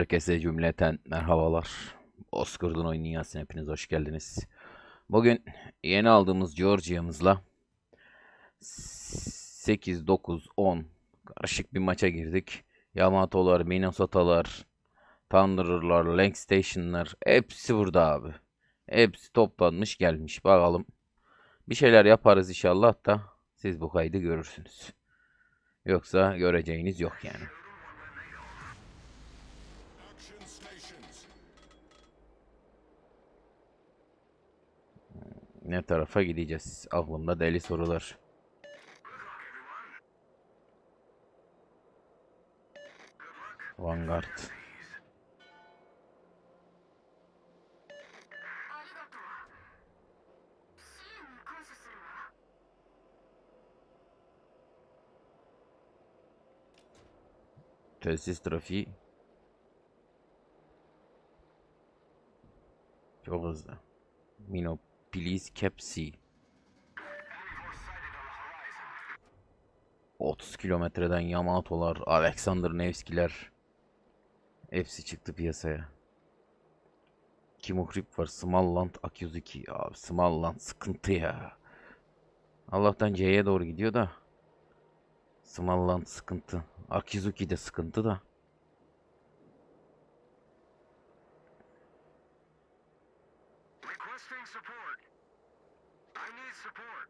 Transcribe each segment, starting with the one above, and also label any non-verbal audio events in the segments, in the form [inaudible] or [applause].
Herkese cümleten merhabalar. Bozkır'dan oyun hepiniz hoş geldiniz. Bugün yeni aldığımız Georgia'mızla 8, 9, 10 karışık bir maça girdik. Yamato'lar, Minnesota'lar, Thunderer'lar, Lang Station'lar hepsi burada abi. Hepsi toplanmış gelmiş. Bakalım. Bir şeyler yaparız inşallah da siz bu kaydı görürsünüz. Yoksa göreceğiniz yok yani. Ne tarafa gideceğiz? Aklımda deli sorular. Vanguard. Telsiz trafiği çok hızlı. Minop please cap C. 30 kilometreden Yamato'lar, Alexander Nevski'ler. Hepsi çıktı piyasaya. Kimuhrip var, Smalland, Akizuki. Abi Smalland sıkıntı ya. Allah'tan C'ye doğru gidiyor da. Smalland sıkıntı. Akizuki de sıkıntı da. Requesting support. I need support.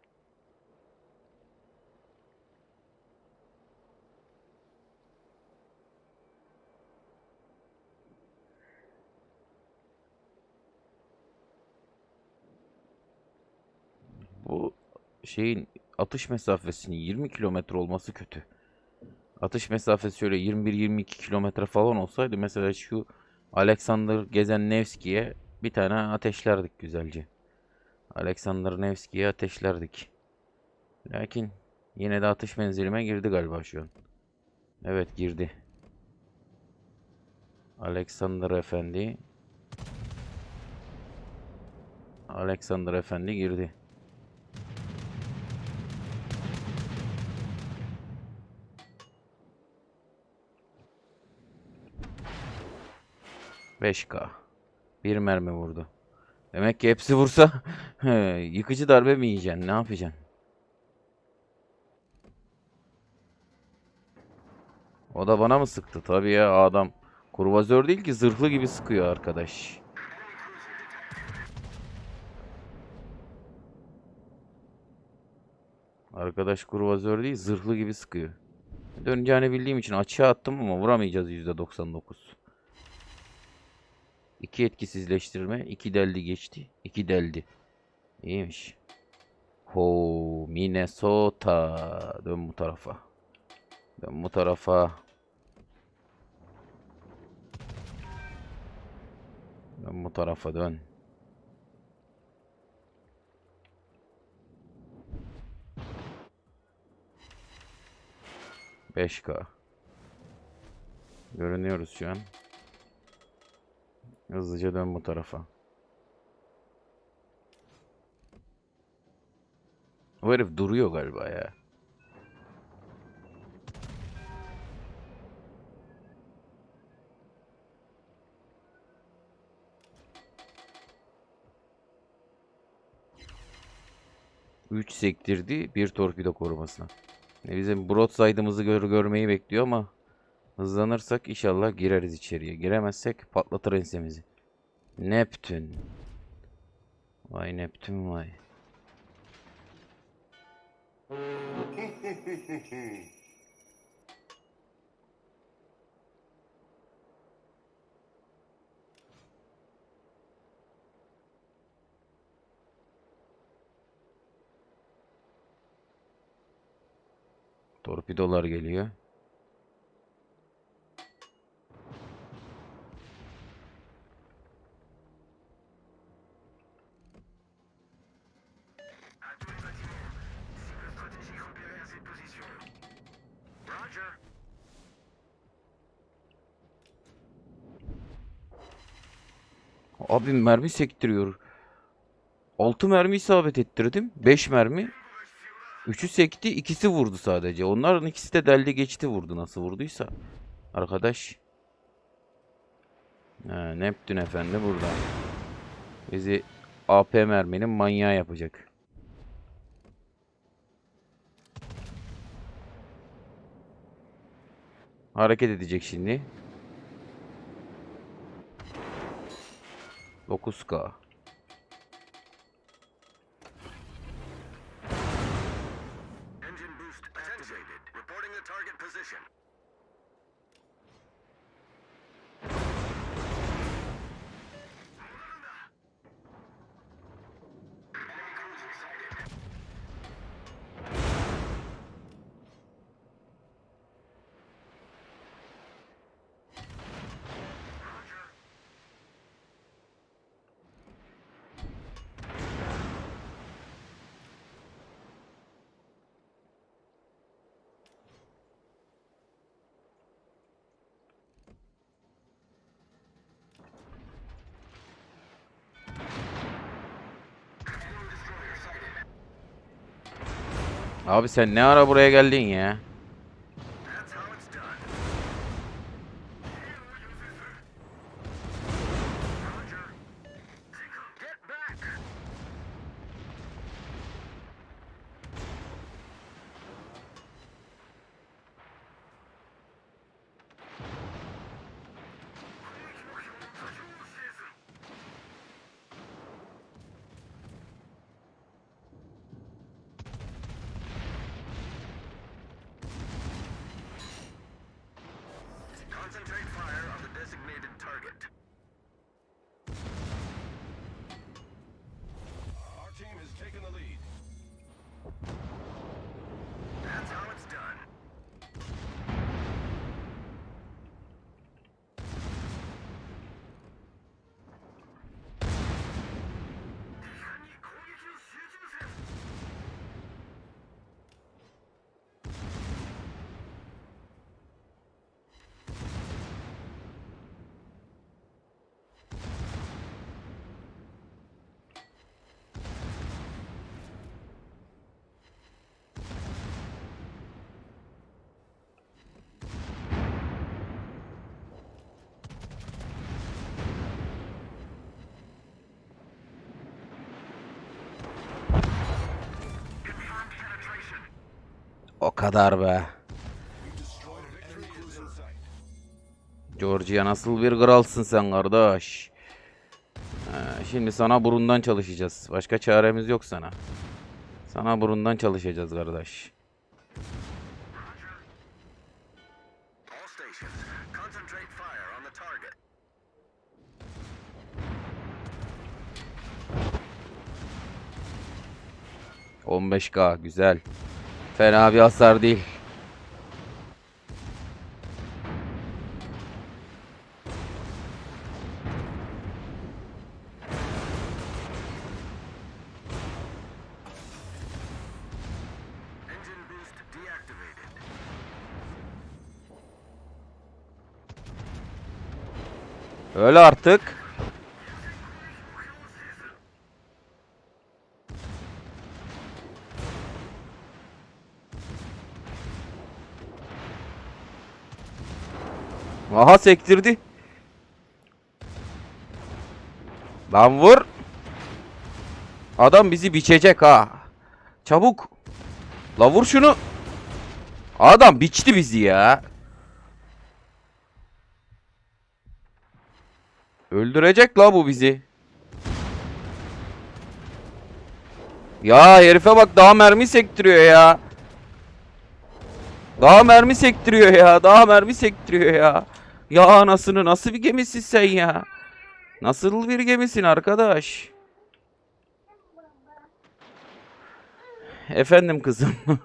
Bu şeyin atış mesafesinin 20 kilometre olması kötü. Atış mesafesi şöyle 21-22 kilometre falan olsaydı mesela şu Alexander Gezen Nevski'ye bir tane ateşlerdik güzelce. Alexander Nevski'ye ateşlerdik. Lakin yine de atış menzilime girdi galiba şu an. Evet girdi. Alexander Efendi. Alexander Efendi girdi. Beş k Bir mermi vurdu. Demek ki hepsi vursa [laughs] yıkıcı darbe mi yiyeceksin? Ne yapacaksın? O da bana mı sıktı? Tabii ya adam kurvazör değil ki zırhlı gibi sıkıyor arkadaş. Arkadaş kurvazör değil zırhlı gibi sıkıyor. Döneceğini bildiğim için açığa attım ama vuramayacağız %99. İki etkisizleştirme. iki deldi geçti. iki deldi. İyiymiş. Ho Minnesota. Dön bu tarafa. Dön bu tarafa. Dön bu tarafa dön. Beş K. Görünüyoruz şu an. Hızlıca dön bu tarafa. O herif duruyor galiba ya. Üç sektirdi, bir torpido korumasına. E bizim broadside'ımızı gör görmeyi bekliyor ama Hızlanırsak inşallah gireriz içeriye. Giremezsek patlatır ensemizi. Neptün. Vay Neptün vay. Torpidolar geliyor. Abi mermi sektiriyor. 6 mermi isabet ettirdim. 5 mermi. 3'ü sekti, ikisi vurdu sadece. Onların ikisi de deldi geçti vurdu nasıl vurduysa. Arkadaş. Ha, Neptün efendi burada. Bizi AP merminin manyağı yapacak. Hareket edecek şimdi. 9K. Engine boost activated. Reporting the target position. Abi sen ne ara buraya geldin ya? Kadar be. Georgia nasıl bir kralsın sen kardeş? Ha, şimdi sana burundan çalışacağız. Başka çaremiz yok sana. Sana burundan çalışacağız kardeş. On target. k güzel. Fena bir hasar değil. Öyle artık. Aha sektirdi. Lan vur. Adam bizi biçecek ha. Çabuk. La vur şunu. Adam biçti bizi ya. Öldürecek la bu bizi. Ya herife bak daha mermi sektiriyor ya. Daha mermi sektiriyor ya. Daha mermi sektiriyor ya. Ya anasını nasıl bir gemisin sen ya? Nasıl bir gemisin arkadaş? Efendim kızım. [laughs]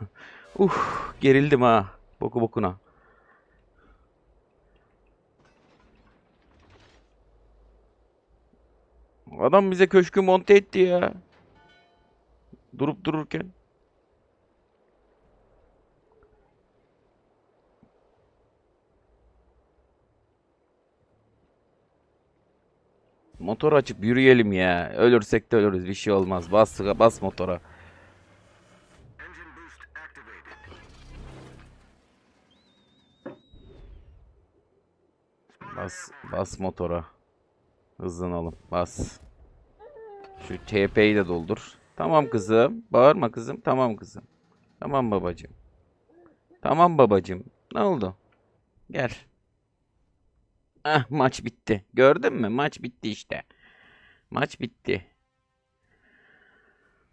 uh gerildim ha. Boku bokuna. Adam bize köşkü monte etti ya. Durup dururken. Motor açıp yürüyelim ya. Ölürsek de ölürüz. Bir şey olmaz. Bas, bas motora. Bas, bas motora. Hızlanalım. Bas. Şu TP'yi de doldur. Tamam kızım. Bağırma kızım. Tamam kızım. Tamam babacığım. Tamam babacığım. Ne oldu? Gel. Ah maç bitti. Gördün mü? Maç bitti işte. Maç bitti.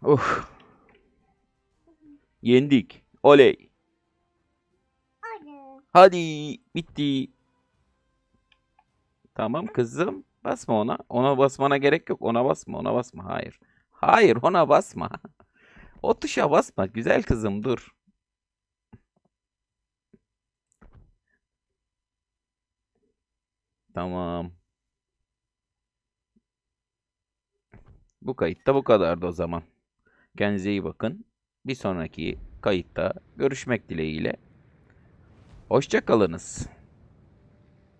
Uh. Yendik. Oley. Hadi. Bitti. Tamam kızım. Basma ona. Ona basmana gerek yok. Ona basma. Ona basma. Hayır. Hayır ona basma. [laughs] O tuşa basma. Güzel kızım dur. Tamam. Bu kayıtta bu kadardı o zaman. Kendinize iyi bakın. Bir sonraki kayıtta görüşmek dileğiyle. Hoşça kalınız.